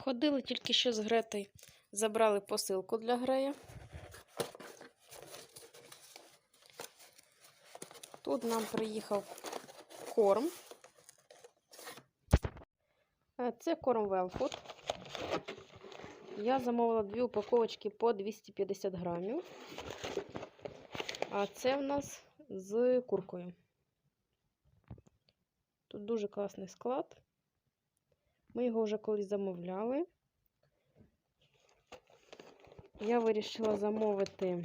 Ходили тільки що з Гретою, забрали посилку для Грея. Тут нам приїхав корм. Е, Це корм Велфуд. Я замовила дві упаковочки по 250 грамів. А це в нас з куркою. Тут дуже класний склад. Ми його вже колись замовляли. Я вирішила замовити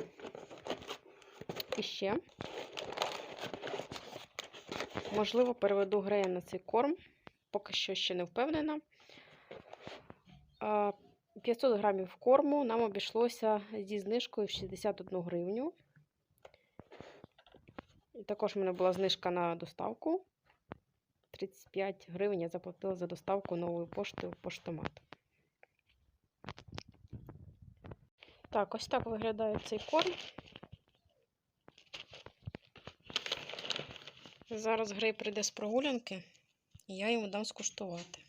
іще. Можливо, переведу грея на цей корм. Поки що ще не впевнена. 500 грамів корму нам обійшлося зі знижкою в 61 гривню. І також в мене була знижка на доставку. 35 гривень я заплатила за доставку нової пошти в поштомат. Так, ось так виглядає цей корм. Зараз Грей прийде з прогулянки, і я йому дам скуштувати.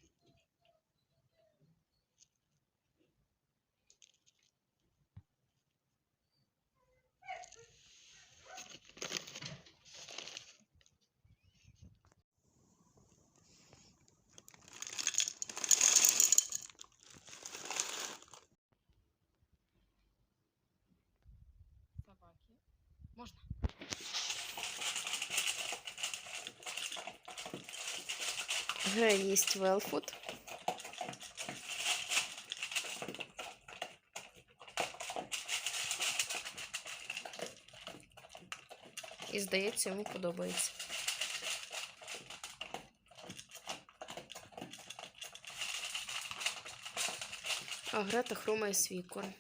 Можна? Грей їсть велфуд. І здається, йому подобається. А Грета хрумає свій корм.